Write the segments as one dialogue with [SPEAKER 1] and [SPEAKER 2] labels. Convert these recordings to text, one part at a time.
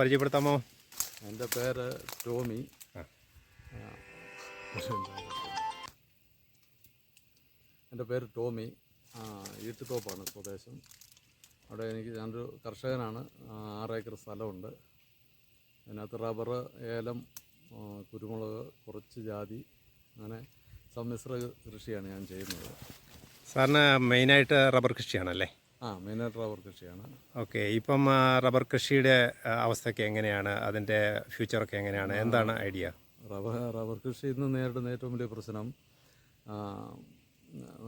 [SPEAKER 1] പരിചയപ്പെടുത്താമോ?
[SPEAKER 2] എന്റെ പേര് ടോമി. എന്റെ പേര് ടോമി. ഈട്ടുതോപ്പാണ് സ്വദേശം. അവിടെ എനിക്ക് ഞാനൊരു കർഷകനാണ്. ആറേക്കർ ആറ് ഏക്കർ സ്ഥലമുണ്ട്. അതിനകത്ത് റബ്ബർ ഏലം കുരുമുളക് കുറച്ച് ജാതി അങ്ങനെ സമ്മിശ്ര കൃഷിയാണ് ഞാൻ ചെയ്യുന്നത്.
[SPEAKER 1] സാറിന് മെയിനായിട്ട് റബ്ബർ കൃഷിയാണല്ലേ?
[SPEAKER 2] ആ മെയിനായിട്ട് റബ്ബർ കൃഷിയാണ്.
[SPEAKER 1] ഓക്കെ ഇപ്പം റബ്ബർ കൃഷിയുടെ അവസ്ഥയൊക്കെ എങ്ങനെയാണ്? അതിന്റെ ഫ്യൂച്ചറൊക്കെ എങ്ങനെയാണ്? എന്താണ് ഐഡിയ?
[SPEAKER 2] റബ്ബർ റബ്ബർ കൃഷി ഇന്ന് നേരിടുന്ന ഏറ്റവും വലിയ പ്രശ്നം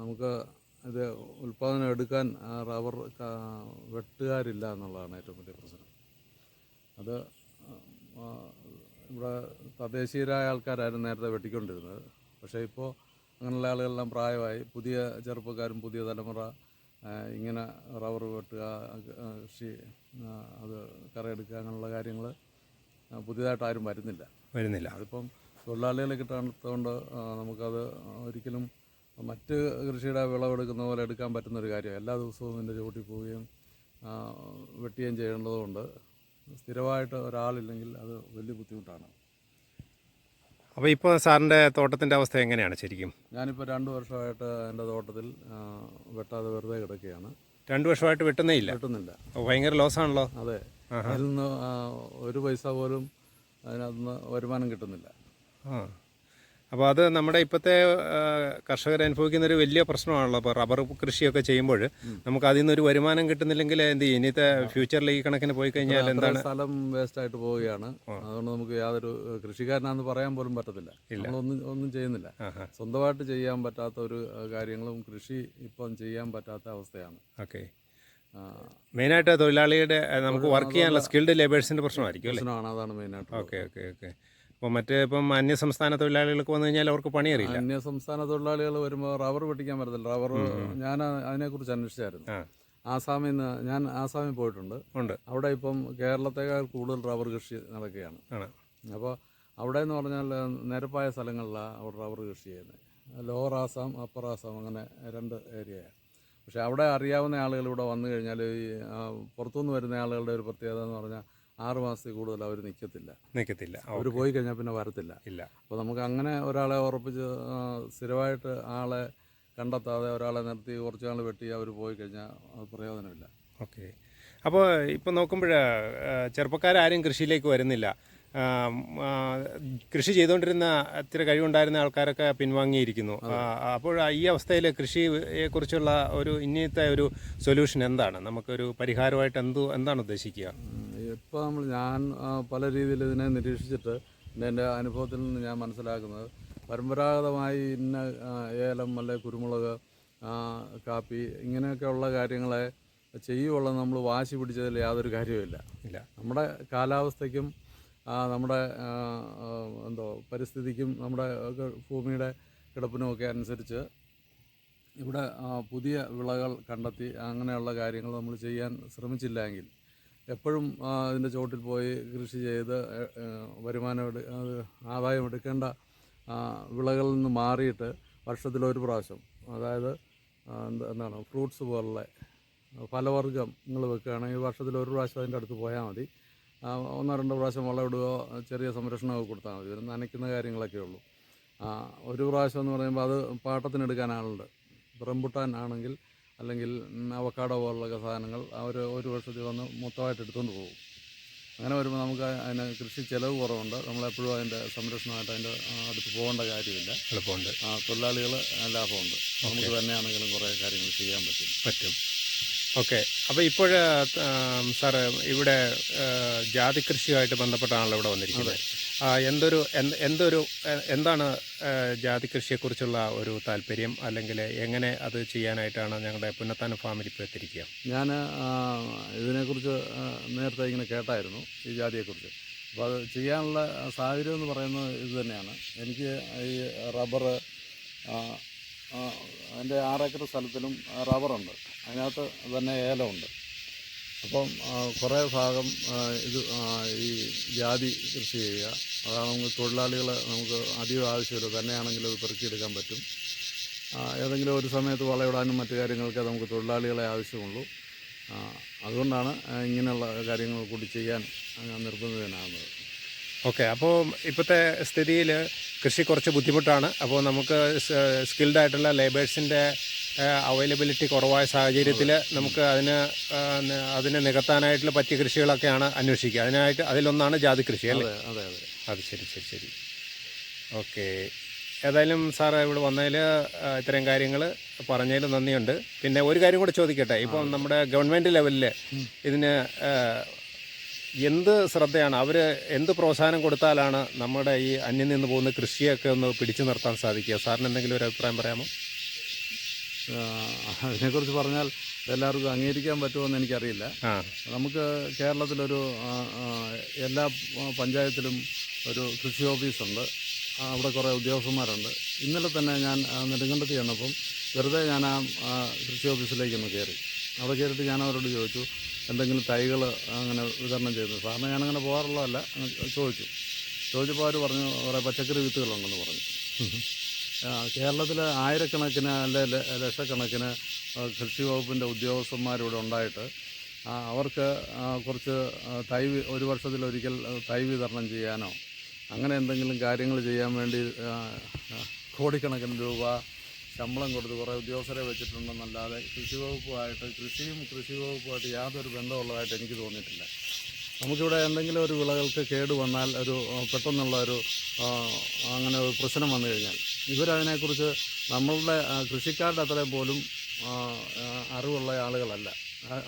[SPEAKER 2] നമുക്ക് ഇത് ഉൽപ്പാദനം എടുക്കാൻ റബ്ബർ വെട്ടുകാരില്ല എന്നുള്ളതാണ് ഏറ്റവും വലിയ പ്രശ്നം. അത് ഇവിടെ തദ്ദേശീയരായ ആൾക്കാരായിരുന്നു നേരത്തെ വെട്ടിക്കൊണ്ടിരുന്നത്. പക്ഷേ ഇപ്പോൾ അങ്ങനെയുള്ള ആളുകളെല്ലാം പ്രായമായി പുതിയ ചെറുപ്പക്കാരും പുതിയ തലമുറ ഇങ്ങനെ റബ്ബർ വെട്ടുക കൃഷി അത് കറയെടുക്കുക അങ്ങനെയുള്ള കാര്യങ്ങൾ പുതിയതായിട്ട് ആരും വരുന്നില്ല.
[SPEAKER 1] വരുന്നില്ല.
[SPEAKER 2] അതിപ്പം തൊഴിലാളികളെ കിട്ടാത്തതുകൊണ്ട് നമുക്കത് ഒരിക്കലും മറ്റ് കൃഷിയുടെ വിളവെടുക്കുന്ന പോലെ എടുക്കാൻ പറ്റുന്നൊരു കാര്യം എല്ലാ ദിവസവും ഇതിന്റെ ചുവട്ടിൽ പോവുകയും വെട്ടുകയും ചെയ്യേണ്ടതുകൊണ്ട് സ്ഥിരമായിട്ട് ഒരാളില്ലെങ്കിൽ അത് വലിയ ബുദ്ധിമുട്ടാണ്.
[SPEAKER 1] അപ്പോൾ ഇപ്പോൾ സാറിന്റെ തോട്ടത്തിന്റെ അവസ്ഥ എങ്ങനെയാണ് ശരിക്കും?
[SPEAKER 2] ഞാനിപ്പോൾ രണ്ട് വർഷമായിട്ട് എന്റെ തോട്ടത്തിൽ വെട്ടാതെ വെറുതെ കിടക്കുകയാണ്.
[SPEAKER 1] രണ്ട് വർഷമായിട്ട് വെട്ടുന്നേ ഇല്ല?
[SPEAKER 2] വെട്ടുന്നില്ല.
[SPEAKER 1] ഭയങ്കര ലോസാണല്ലോ
[SPEAKER 2] അതെ. അതിൽ നിന്ന് ഒരു പൈസ പോലും അതിനകത്തുനിന്ന് വരുമാനം കിട്ടുന്നില്ല.
[SPEAKER 1] അപ്പോൾ അത് നമ്മുടെ ഇപ്പോഴത്തെ കർഷകർ അനുഭവിക്കുന്ന ഒരു വലിയ പ്രശ്നമാണല്ലോ. അപ്പോൾ റബ്ബർ കൃഷിയൊക്കെ ചെയ്യുമ്പോൾ നമുക്ക് അതിൽ നിന്നൊരു വരുമാനം കിട്ടുന്നില്ലെങ്കിൽ എന്ത് ചെയ്യും? ഇനിയത്തെ ഫ്യൂച്ചറിൽ ഈ കണക്കിന് പോയി കഴിഞ്ഞാൽ എന്താണ്?
[SPEAKER 2] സ്ഥലം വേസ്റ്റ് ആയിട്ട് പോവുകയാണ്. അതുകൊണ്ട് നമുക്ക് യാതൊരു കൃഷിക്കാരനാണെന്ന് പറയാൻ പോലും പറ്റത്തില്ല. നമ്മളൊന്നും ഒന്നും ചെയ്യുന്നില്ല. സ്വന്തമായിട്ട് ചെയ്യാൻ പറ്റാത്ത ഒരു കാര്യങ്ങളും കൃഷി ഇപ്പം ചെയ്യാൻ പറ്റാത്ത അവസ്ഥയാണ്.
[SPEAKER 1] ഓക്കെ. മെയിനായിട്ട് തൊഴിലാളിയുടെ നമുക്ക് വർക്ക് ചെയ്യാനുള്ള സ്കിൽഡ് ലേബേഴ്സിന്റെ പ്രശ്നമായിരിക്കും
[SPEAKER 2] പ്രശ്നമാണ്. അതാണ് മെയിനായിട്ട്
[SPEAKER 1] ഓക്കെ ഓക്കെ ഓക്കെ. അപ്പോൾ മറ്റേ ഇപ്പം അന്യ സംസ്ഥാന തൊഴിലാളികൾക്ക് വന്നു കഴിഞ്ഞാൽ അവർക്ക് പണി അറിയില്ല
[SPEAKER 2] അന്യ സംസ്ഥാന തൊഴിലാളികൾ വരുമ്പോൾ റബ്ബർ വെട്ടിക്കാൻ പറ്റത്തില്ല. റബ്ബർ ഞാൻ അതിനെക്കുറിച്ച് അന്വേഷിച്ചായിരുന്നു. ആസാമിൽ നിന്ന് ഞാൻ ആസാമിൽ പോയിട്ടുണ്ട്.
[SPEAKER 1] ഉണ്ട്.
[SPEAKER 2] അവിടെ ഇപ്പം കേരളത്തേക്കാൾ കൂടുതൽ റബ്ബർ കൃഷി നടക്കുകയാണ്. അപ്പോൾ അവിടെ എന്ന് പറഞ്ഞാൽ നിരപ്പായ സ്ഥലങ്ങളിലാണ് അവിടെ റബ്ബർ കൃഷി ചെയ്യുന്നത്. ലോവർ ആസാം അപ്പർ ആസാം അങ്ങനെ രണ്ട് ഏരിയയാണ് പക്ഷേ അവിടെ അറിയാവുന്ന ആളുകൾ ഇവിടെ വന്നു കഴിഞ്ഞാൽ ഈ പുറത്തുനിന്ന് വരുന്ന ആളുകളുടെ ഒരു പ്രത്യേകത എന്ന് പറഞ്ഞാൽ ആറ് മാസത്തിൽ കൂടുതൽ അവർ നിൽക്കത്തില്ല.
[SPEAKER 1] നിൽക്കത്തില്ല.
[SPEAKER 2] അവർ പോയി കഴിഞ്ഞാൽ പിന്നെ വരത്തില്ല.
[SPEAKER 1] ഇല്ല.
[SPEAKER 2] അപ്പോൾ നമുക്ക് അങ്ങനെ ഒരാളെ ഉറപ്പിച്ച് സ്ഥിരമായിട്ട് ആളെ കണ്ടെത്താതെ ഒരാളെ നിർത്തി കുറച്ച് നാൾ വെട്ടി അവർ പോയി കഴിഞ്ഞാൽ അത് പ്രയോജനമില്ല.
[SPEAKER 1] ഓക്കെ. അപ്പോൾ ഇപ്പോൾ നോക്കുമ്പോൾ ചെറുപ്പക്കാരും കൃഷിയിലേക്ക് വരുന്നില്ല. കൃഷി ചെയ്തുകൊണ്ടിരുന്ന ഇത്തിരി കഴിവുണ്ടായിരുന്ന ആൾക്കാരൊക്കെ പിൻവാങ്ങിയിരിക്കുന്നു. അപ്പോൾ ഈ അവസ്ഥയിൽ കൃഷിയെക്കുറിച്ചുള്ള ഒരു ഇന്നത്തെ ഒരു സൊല്യൂഷൻ എന്താണ്? നമുക്കൊരു പരിഹാരമായിട്ട് എന്തു എന്താണ് ഉദ്ദേശിക്കുക?
[SPEAKER 2] ഇപ്പോൾ നമ്മൾ ഞാൻ പല രീതിയിൽ ഇതിനെ നിരീക്ഷിച്ചിട്ട് എന്റെ അനുഭവത്തിൽ നിന്ന് ഞാൻ മനസ്സിലാക്കുന്നത് പരമ്പരാഗതമായി ഇന്ന ഏലം അല്ലെ കുരുമുളക് കാപ്പി ഇങ്ങനെയൊക്കെ ഉള്ള കാര്യങ്ങളെ ചെയ്യുവുള്ള നമ്മൾ വാശി പിടിച്ചതിൽ യാതൊരു കാര്യവുമില്ല.
[SPEAKER 1] ഇല്ല.
[SPEAKER 2] നമ്മുടെ കാലാവസ്ഥയ്ക്കും നമ്മുടെ എന്തോ പരിസ്ഥിതിക്കും നമ്മുടെ ഭൂമിയുടെ കിടപ്പിനുമൊക്കെ അനുസരിച്ച് ഇവിടെ പുതിയ വിളകൾ കണ്ടെത്തി അങ്ങനെയുള്ള കാര്യങ്ങൾ നമ്മൾ ചെയ്യാൻ ശ്രമിച്ചില്ലെങ്കിൽ എപ്പോഴും അതിന്റെ ചോട്ടിൽ പോയി കൃഷി ചെയ്ത് വരുമാനം എടു ആദായം എടുക്കേണ്ട വിളകളിൽ നിന്ന് മാറിയിട്ട് വർഷത്തിലൊരു പ്രാവശ്യം അതായത് എന്താണ് ഫ്രൂട്ട്സ് പോലുള്ള ഫലവർഗങ്ങൾ വെക്കുകയാണെങ്കിൽ വർഷത്തിൽ ഒരു പ്രാവശ്യം അതിന്റെ അടുത്ത് പോയാൽ മതി. ഒന്നോ രണ്ടോ പ്രാവശ്യം വളമിടുകയോ ചെറിയ സംരക്ഷണമൊക്കെ കൊടുത്താൽ മതി. ഒരു നനയ്ക്കുന്ന കാര്യങ്ങളൊക്കെ ഉള്ളൂ. ഒരു പ്രാവശ്യം എന്ന് പറയുമ്പോൾ അത് പാട്ടത്തിനെടുക്കാൻ ആളുണ്ട്. റംബുട്ടാൻ ആണെങ്കിൽ അല്ലെങ്കിൽ അവക്കാടോ പോലുള്ള സാധനങ്ങൾ അവർ ഒരു വർഷത്തിൽ വന്ന് മൊത്തമായിട്ട് എടുത്തുകൊണ്ട് പോകും. അങ്ങനെ വരുമ്പോൾ നമുക്ക് അതിന് കൃഷി ചിലവ് കുറവുണ്ട്. നമ്മളെപ്പോഴും അതിന്റെ സംരക്ഷണമായിട്ട് അതിന്റെ അടുത്ത് പോകേണ്ട കാര്യമില്ല.
[SPEAKER 1] എളുപ്പമുണ്ട്.
[SPEAKER 2] ആ, തൊഴിലാളികൾ ലാഭമുണ്ട്. നമുക്ക് തന്നെയാണെങ്കിലും കുറേ കാര്യങ്ങൾ ചെയ്യാൻ പറ്റും.
[SPEAKER 1] പറ്റും. ഓക്കെ. അപ്പോൾ ഇപ്പോൾ സാറ് ഇവിടെ ജാതി കൃഷിയുമായിട്ട് ബന്ധപ്പെട്ടാണല്ലോ ഇവിടെ വന്നിരിക്കുന്നത്. എന്തൊരു എന്തൊരു എന്താണ് ജാതി കൃഷിയെക്കുറിച്ചുള്ള ഒരു താല്പര്യം? അല്ലെങ്കിൽ എങ്ങനെ അത് ചെയ്യാനായിട്ടാണ് ഞങ്ങളുടെ പുന്നത്താനം ഫാമിൽ ഇപ്പോൾ
[SPEAKER 2] ഞാൻ ഇതിനെക്കുറിച്ച് നേരത്തെ ഇങ്ങനെ കേട്ടായിരുന്നു ഈ ജാതിയെക്കുറിച്ച്. അപ്പോൾ അത് ചെയ്യാനുള്ള സാഹചര്യം എന്ന് പറയുന്നത് ഇത് തന്നെയാണ്. എനിക്ക് ഈ റബ്ബർ എന്റെ ആറേക്കർ സ്ഥലത്തിലും റബ്ബറുണ്ട്. അതിനകത്ത് തന്നെ ഏലമുണ്ട്. അപ്പം കുറേ ഭാഗം ഇത് ഈ ജാതി കൃഷി ചെയ്യുക. അതാണ് നമുക്ക് തൊഴിലാളികളെ നമുക്ക് അധികം ആവശ്യമില്ല. തന്നെയാണെങ്കിലും അത് പെറുക്കിയെടുക്കാൻ പറ്റും. ഏതെങ്കിലും ഒരു സമയത്ത് വളയിടാനും മറ്റു കാര്യങ്ങൾക്ക് നമുക്ക് തൊഴിലാളികളെ ആവശ്യമുള്ളൂ. അതുകൊണ്ടാണ് ഇങ്ങനെയുള്ള കാര്യങ്ങൾ കൂടി ചെയ്യാൻ നിർബന്ധിതനാകുന്നത്.
[SPEAKER 1] ഓക്കെ. അപ്പോൾ ഇപ്പോഴത്തെ സ്ഥിതിയിൽ കൃഷി കുറച്ച് ബുദ്ധിമുട്ടാണ്. അപ്പോൾ നമുക്ക് സ്കിൽഡ് ആയിട്ടുള്ള ലേബേഴ്സിന്റെ അവൈലബിലിറ്റി കുറവായ സാഹചര്യത്തിൽ നമുക്ക് അതിന് അതിനെ നികത്താനായിട്ടുള്ള പറ്റിയ കൃഷികളൊക്കെയാണ് അന്വേഷിക്കുക. അതിനായിട്ട് അതിലൊന്നാണ് ജാതി കൃഷി അല്ലേ?
[SPEAKER 2] അതെ അതെ അതെ.
[SPEAKER 1] ശരി ശരി ശരി. ഓക്കെ. ഏതായാലും സാർ ഇവിടെ വന്നതിൽ ഇത്തരം കാര്യങ്ങൾ പറഞ്ഞതിൽ നന്ദിയുണ്ട്. പിന്നെ ഒരു കാര്യം കൂടെ ചോദിക്കട്ടെ. ഇപ്പം നമ്മുടെ ഗവൺമെന്റ് ലെവലിൽ ഇതിന് എന്ത് ശ്രദ്ധയാണ്? അവർ എന്ത് പ്രോത്സാഹനം കൊടുത്താലാണ് നമ്മുടെ ഈ അന്യം നിന്ന് പോകുന്ന കൃഷിയൊക്കെ ഒന്ന് പിടിച്ചു നിർത്താൻ സാധിക്കുക? സാറിന് എന്തെങ്കിലും ഒരു അഭിപ്രായം പറയാമോ?
[SPEAKER 2] അതിനെക്കുറിച്ച് പറഞ്ഞാൽ എല്ലാവർക്കും അംഗീകരിക്കാൻ പറ്റുമെന്ന് എനിക്കറിയില്ല. നമുക്ക് കേരളത്തിലൊരു എല്ലാ പഞ്ചായത്തിലും ഒരു കൃഷി ഓഫീസുണ്ട്. അവിടെ കുറേ ഉദ്യോഗസ്ഥന്മാരുണ്ട്. ഇന്നലെ തന്നെ ഞാൻ നെടുങ്കണ്ടത്ത് ചെന്നപ്പം വെറുതെ ഞാൻ ആ കൃഷി ഓഫീസിലേക്കൊന്ന് കയറി. അവിടെ കയറിയിട്ട് ഞാൻ അവരോട് ചോദിച്ചു എന്തെങ്കിലും തൈകൾ അങ്ങനെ വിതരണം ചെയ്യുന്നു സാറിന് ഞാനങ്ങനെ പോകാറുള്ളതല്ല ചോദിച്ചു. ചോദിച്ചപ്പോൾ അവർ പറഞ്ഞു കുറേ പച്ചക്കറി വിത്തുകളുണ്ടെന്ന് പറഞ്ഞു. കേരളത്തിൽ ആയിരക്കണക്കിന് അല്ലെ ലക്ഷക്കണക്കിന് കൃഷി വകുപ്പിന്റെ ഉദ്യോഗസ്ഥന്മാരിവിടെ ഉണ്ടായിട്ട് അവർക്ക് കുറച്ച് തൈ ഒരു വർഷത്തിലൊരിക്കൽ തൈ വിതരണം ചെയ്യാനോ അങ്ങനെ എന്തെങ്കിലും കാര്യങ്ങൾ ചെയ്യാൻ വേണ്ടി കോടിക്കണക്കിന് രൂപ ശമ്പളം കൊടുത്ത് കുറേ ഉദ്യോഗസ്ഥരെ വെച്ചിട്ടുണ്ടെന്നല്ലാതെ കൃഷി വകുപ്പുമായിട്ട് കൃഷിയും കൃഷി വകുപ്പുമായിട്ട് യാതൊരു ബന്ധമുള്ളതായിട്ട് എനിക്ക് തോന്നിയിട്ടില്ല. നമുക്കിവിടെ എന്തെങ്കിലും ഒരു വിളകൾക്ക് കേട് വന്നാൽ ഒരു പെട്ടെന്നുള്ള ഒരു അങ്ങനെ ഒരു പ്രശ്നം വന്നു കഴിഞ്ഞാൽ ഇവരതിനെക്കുറിച്ച് നമ്മളുടെ കൃഷിക്കാരുടെ അത്രയും പോലും അറിവുള്ള ആളുകളല്ല.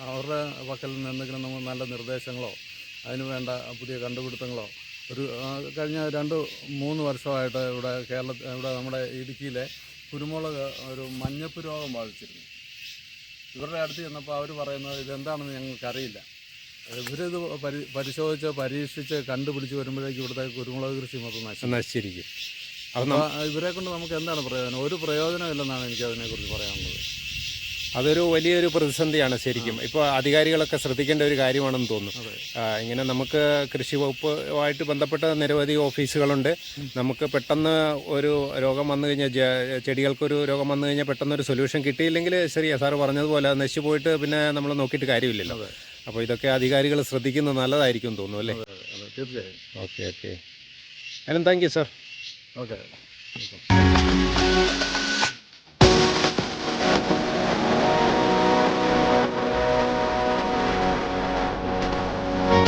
[SPEAKER 2] അവരുടെ പക്കൽ നിന്ന് എന്തെങ്കിലും നല്ല നിർദ്ദേശങ്ങളോ അതിന് വേണ്ട പുതിയ കണ്ടുപിടുത്തങ്ങളോ ഒരു കഴിഞ്ഞ രണ്ട് മൂന്ന് വർഷമായിട്ട് ഇവിടെ കേരളത്തിൽ ഇവിടെ നമ്മുടെ ഇടുക്കിയിലെ കുരുമുളക് ഒരു മഞ്ഞപ്പ് രോഗം ബാധിച്ചിരുന്നു. ഇവരുടെ അടുത്ത് ചെന്നപ്പോൾ അവർ പറയുന്നത് ഇതെന്താണെന്ന് ഞങ്ങൾക്കറിയില്ല. ഇവരിത് പരി പരിശോധിച്ച് പരീക്ഷിച്ച് കണ്ടുപിടിച്ച് വരുമ്പോഴേക്കും ഇവിടുത്തെ കുരുമുളക് കൃഷി മൊത്തം
[SPEAKER 1] നശിച്ചിരിക്കും.
[SPEAKER 2] ഇവരെ കൊണ്ട് നമുക്ക് എന്താണ് പ്രയോജനം? ഒരു പ്രയോജനമില്ലെന്നാണ് എനിക്ക് അതിനെക്കുറിച്ച് പറയാനുള്ളത്.
[SPEAKER 1] അതൊരു വലിയൊരു പ്രതിസന്ധിയാണ് ശരിക്കും. ഇപ്പോൾ അധികാരികളൊക്കെ ശ്രദ്ധിക്കേണ്ട ഒരു കാര്യമാണെന്ന് തോന്നുന്നു. ഇങ്ങനെ നമുക്ക് കൃഷി വകുപ്പുമായിട്ട് ബന്ധപ്പെട്ട നിരവധി ഓഫീസുകളുണ്ട്. നമുക്ക് പെട്ടെന്ന് ഒരു രോഗം വന്നു കഴിഞ്ഞാൽ ചെടികൾക്കൊരു രോഗം വന്നു കഴിഞ്ഞാൽ പെട്ടെന്ന് ഒരു സൊല്യൂഷൻ കിട്ടിയില്ലെങ്കിൽ ശരിയാ സാർ പറഞ്ഞതുപോലെ നശിച്ചു പോയിട്ട് പിന്നെ നമ്മൾ നോക്കിയിട്ട് കാര്യമില്ലല്ലോ. അപ്പോൾ ഇതൊക്കെ അധികാരികൾ ശ്രദ്ധിക്കുന്നത് നല്ലതായിരിക്കും തോന്നുന്നു അല്ലേ?
[SPEAKER 2] തീർച്ചയായും.
[SPEAKER 1] Okay okay. അതിനും താങ്ക് യു സാർ.
[SPEAKER 2] Okay.